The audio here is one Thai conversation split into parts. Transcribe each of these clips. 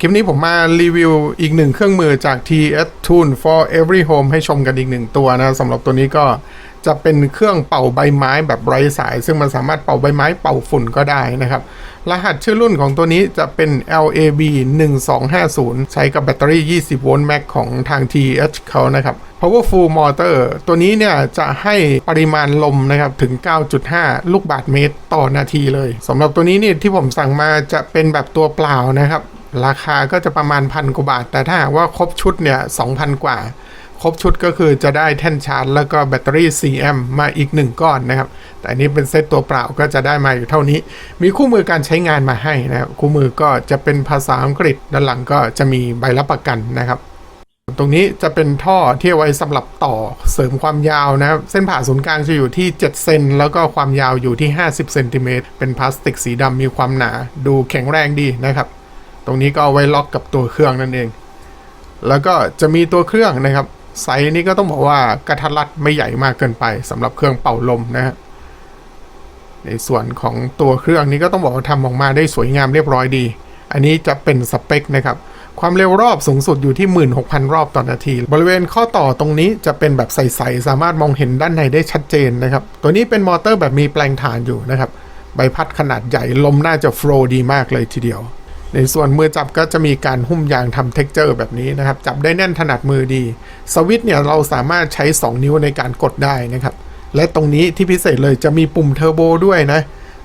คลิปนี้ผมมารีวิวอีกหนึ่งเครื่องมือจาก TS Tool for Every Home ให้ชมกันอีกหนึ่งตัวนะสำหรับตัวนี้ก็จะเป็นเครื่องเป่าใบไม้แบบไร้สาย ซึ่งมันสามารถเป่าใบไม้เป่าฝุ่นก็ได้นะครับ รหัสชื่อรุ่นของตัวนี้จะเป็น LAB 1250 ใช้กับแบตเตอรี่ 20 โวลต์แม็กของทาง TH เขานะครับ Powerful Motor ตัวนี้เนี่ยจะให้ปริมาณลมนะครับถึง 9.5 ลูกบาศก์เมตรต่อนาทีเลยสำหรับตัวนี้เนี่ยที่ผมสั่งมาจะเป็นแบบตัวเปล่านะครับ ราคาก็จะประมาณพันกว่าบาท แต่ถ้าว่าครบชุดเนี่ย2,000กว่า ครบชุดก็คือจะได้แท่นชาร์จ แล้วก็แบตเตอรี่4 a มมาอีก 1 ก้อนนะครับ แต่อันนี้เป็นเซตตัวเปล่าก็จะได้มาอยู่เท่านี้ มีคู่มือการใช้งานมาให้นะครับคู่มือก็จะเป็นภาษาอังกฤษด้านหลังก็จะมีใบรับประกันนะครับตรงนี้จะเป็นท่อที่เอาไว้สำหรับต่อเสริมความยาวนะครับเส้นผ่าศูนย์กลางจะอยู่ที่ 7 เซนแล้วก็ความยาวอยู่ที่ 50 เซนติเมตรเป็นพลาสติกสีดำมีความหนา ดูแข็งแรงดีนะครับ ตรงนี้ก็เอาไว้ล็อกกับตัวเครื่องนั่นเอง แล้วก็จะมีตัวเครื่องนะครับไซส์นี้ก็ต้องบอกว่ากระทัดรัดไม่ใหญ่มากเกินไปสำหรับเครื่องเป่าลมนะฮะในส่วนของตัวเครื่องนี้ก็ต้องบอกว่าทำออกมาได้สวยงามเรียบร้อยดี อันนี้จะเป็นสเปคนะครับ ความเร็วรอบสูงสุดอยู่ที่ 16,000 รอบต่อนาที บริเวณข้อต่อตรงนี้จะเป็นแบบใสๆสามารถมองเห็นด้านในได้ชัดเจนนะครับ ตัวนี้เป็นมอเตอร์แบบมีแปลงฐานอยู่นะครับ ใบพัดขนาดใหญ่ลมน่าจะโฟล์ดีมากเลยทีเดียว ในส่วนมือจับก็จะมีการหุ้มยางทำเท็กเจอร์แบบนี้นะครับ จับได้แน่นถนัดมือดี สวิตเนี่ยเราสามารถใช้ 2 นิ้วในการกดได้นะครับ และตรงนี้ที่พิเศษเลยจะมีปุ่มเทอร์โบด้วยนะ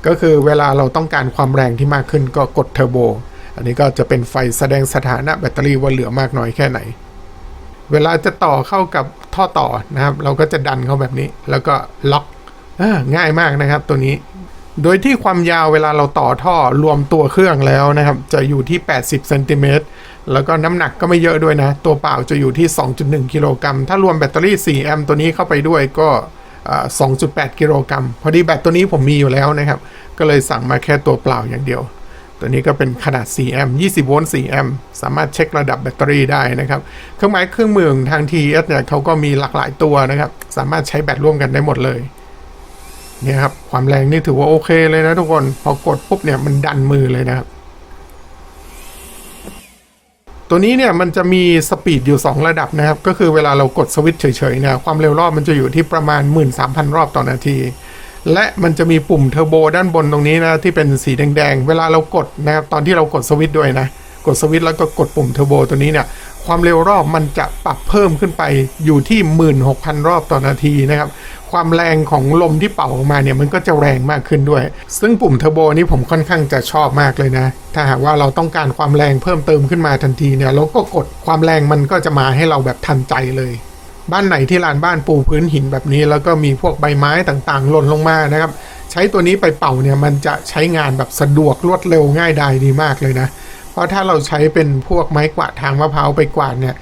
ก็คือเวลาเราต้องการความแรงที่มากขึ้นก็กดเทอร์โบ อันนี้ก็จะเป็นไฟแสดงสถานะแบตเตอรี่ว่าเหลือมากน้อยแค่ไหน เวลาจะต่อเข้ากับท่อต่อนะครับ เราก็จะดันเข้าแบบนี้ แล้วก็ล็อกอง่ายมากนะครับตัวนี้ โดยที่ความยาวเวลาเราต่อท่อรวมตัวเครื่องแล้วนะครับ จะอยู่ที่ 80เซนติเมตรแล้วก็น้ำหนักก็ไม่เยอะด้วยนะ ตัวเปล่าจะอยู่ที่ 2.1 กิโลกรัม ถ้ารวมแบตเตอรี่ 4 แอมป์ตัวนี้เข้าไปด้วยก็ 2.8 กิโลกรัม พอดีแบตตัวนี้ผมมีอยู่แล้วนะครับ ก็เลยสั่งมาแค่ตัวเปล่าอย่างเดียว ตัวนี้ก็เป็นขนาด 4 แอมป์ 20 โวลต์ 4 แอมป์ สามารถเช็คระดับแบตเตอรี่ได้นะครับ เครื่องหมายเครื่องมือของทาง TS เนี่ยเขาก็มีหลากหลายตัวนะครับ สามารถใช้แบตร่วมกันได้หมดเลย เนี่ยครับความแรงนี่ถือว่าโอเคเลยนะทุกคนพอกดปุ๊บเนี่ยมันดันมือเลยนะครับ ตัวนี้เนี่ยมันจะมีสปีดอยู่ 2 ระดับนะครับ ก็คือเวลาเรากดสวิตช์เฉยๆเนี่ยความเร็วรอบมันจะอยู่ที่ประมาณ 13,000 รอบต่อนาที และมันจะมีปุ่มเทอร์โบด้านบนตรงนี้นะที่เป็นสีแดงๆ เวลาเรากดนะครับตอนที่เรากดสวิตช์ด้วยนะกดสวิตช์แล้วก็กดปุ่มเทอร์โบตัวนี้เนี่ย ความเร็วรอบมันจะปรับเพิ่มขึ้นไปอยู่ที่ 16,000 รอบต่อนาทีนะครับ ความแรงของลมที่เป่าออกมาเนี่ยมันก็จะแรงมากขึ้นด้วย ซึ่งปุ่มเทอร์โบนี้ผมค่อนข้างจะชอบมากเลยนะ ถ้าหากว่าเราต้องการความแรงเพิ่มเติมขึ้นมาทันทีเนี่ยเราก็กดความแรงมันก็จะมาให้เราแบบทันใจเลยบ้านไหนที่ลานบ้านปูพื้นหินแบบนี้ แล้วก็มีพวกใบไม้ต่างๆหล่นลงมานะครับ ใช้ตัวนี้ไปเป่าเนี่ยมันจะใช้งานแบบสะดวกรวดเร็วง่ายดายดีมากเลยนะ เพราะถ้าเราใช้เป็นพวกไม้กวาดทางมะพร้าวไปกวาดเนี่ย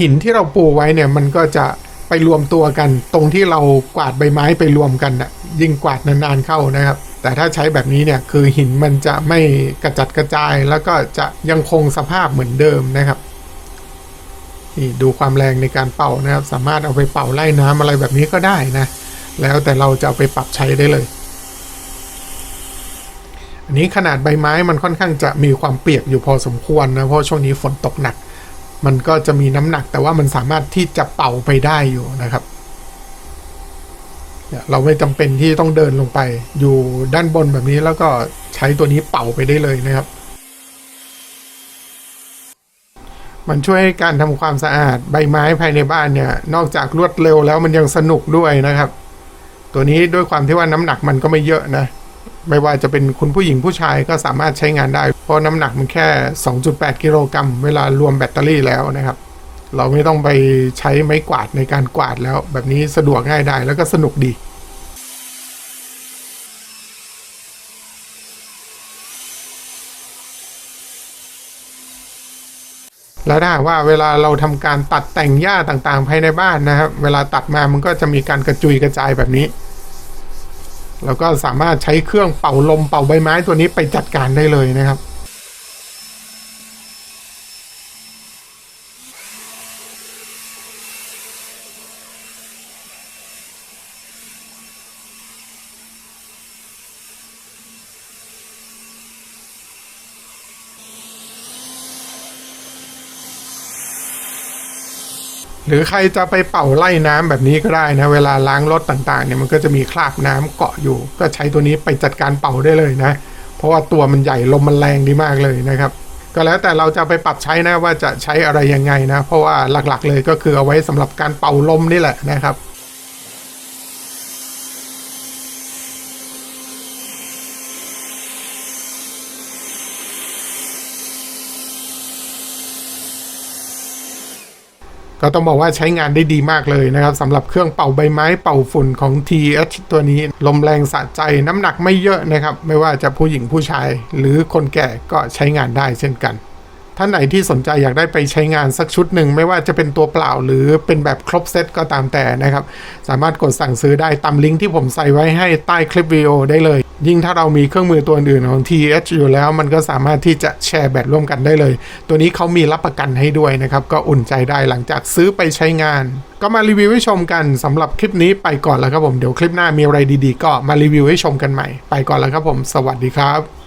หินที่เราปูไว้เนี่ยมันก็จะไปรวมตัวกัน ตรงที่เรากวาดใบไม้ไปรวมกันน่ะยิ่งกวาดนานๆเข้านะครับ แต่ถ้าใช้แบบนี้เนี่ยคือหินมันจะไม่กระจัดกระจาย แล้วก็จะยังคงสภาพเหมือนเดิมนะครับนี่ดูความแรงในการเป่านะครับ สามารถเอาไปเป่าไล่น้ำอะไรแบบนี้ก็ได้นะ แล้วแต่เราจะเอาไปปรับใช้ได้เลย อันนี้ขนาดใบไม้มันค่อนข้างจะมีความเปียกอยู่พอสมควรนะเพราะช่วงนี้ฝนตกหนัก มันก็จะมีน้ำหนักแต่ว่ามันสามารถที่จะเป่าไปได้อยู่นะครับเราไม่จำเป็นที่ต้องเดินลงไป อยู่ด้านบนแบบนี้แล้วก็ใช้ตัวนี้เป่าไปได้เลยนะครับ มันช่วยให้การทำความสะอาดใบไม้ภายในบ้านเนี่ย นอกจากรวดเร็วแล้วมันยังสนุกด้วยนะครับ ตัวนี้ด้วยความที่ว่าน้ำหนักมันก็ไม่เยอะนะ ไม่ว่าจะเป็นคุณผู้หญิงผู้ชายก็สามารถใช้งานได้ เพราะน้ำหนักมันแค่ 2.8 กิโลกรัมเวลารวมแบตเตอรี่แล้วนะครับ เราไม่ต้องไปใช้ไม้กวาดในการกวาดแล้ว แบบนี้สะดวกง่ายได้แล้วก็สนุกดีแล้วถ้าว่าเวลาเราทำการตัดแต่งหญ้าต่างๆ ภายในบ้านนะครับ เวลาตัดมามันก็จะมีการกระจุยกระจายแบบนี้ แล้วก็สามารถใช้เครื่องเป่าลมเป่าใบไม้ตัวนี้ไปจัดการได้เลยนะครับ หรือใครจะไปเป่าไล่น้ำแบบนี้ก็ได้นะ เวลาล้างรถต่างๆเนี่ยมันก็จะมีคราบน้ำเกาะอยู่ ก็ใช้ตัวนี้ไปจัดการเป่าได้เลยนะ เพราะว่าตัวมันใหญ่ลมมันแรงดีมากเลยนะครับ ก็แล้วแต่เราจะไปปรับใช้นะว่าจะใช้อะไรยังไงนะ เพราะว่าหลักๆเลยก็คือเอาไว้สำหรับการเป่าลมนี่แหละนะครับ ก็ต้องบอกว่าใช้งานได้ดีมากเลยนะครับสำหรับเครื่องเป่าใบไม้เป่าฝุ่นของ TH ตัวนี้ ลมแรงสะใจน้ำหนักไม่เยอะนะครับ ไม่ว่าจะผู้หญิงผู้ชาย หรือคนแก่ก็ใช้งานได้เช่นกันท่านไหนที่สนใจอยากได้ไปใช้งานสักชุดหนึ่ง ไม่ว่าจะเป็นตัวเปล่าหรือเป็นแบบครบเซตก็ตามแต่นะครับ สามารถกดสั่งซื้อได้ตามลิงก์ที่ผมใส่ไว้ให้ใต้คลิปวิดีโอได้เลย ยิ่งถ้าเรามีเครื่องมือตัวอื่นของ TH อยู่แล้ว มันก็สามารถที่จะแชร์แบตร่วมกันได้เลย ตัวนี้เขามีรับประกันให้ด้วยนะครับ ก็อุ่นใจได้หลังจากซื้อไปใช้งาน ก็มารีวิวให้ชมกันสำหรับคลิปนี้ไปก่อนแล้วครับผมเดี๋ยวคลิปหน้ามีอะไรดีๆ ก็มารีวิวให้ชมกันใหม่ ไปก่อนแล้วครับผม สวัสดีครับ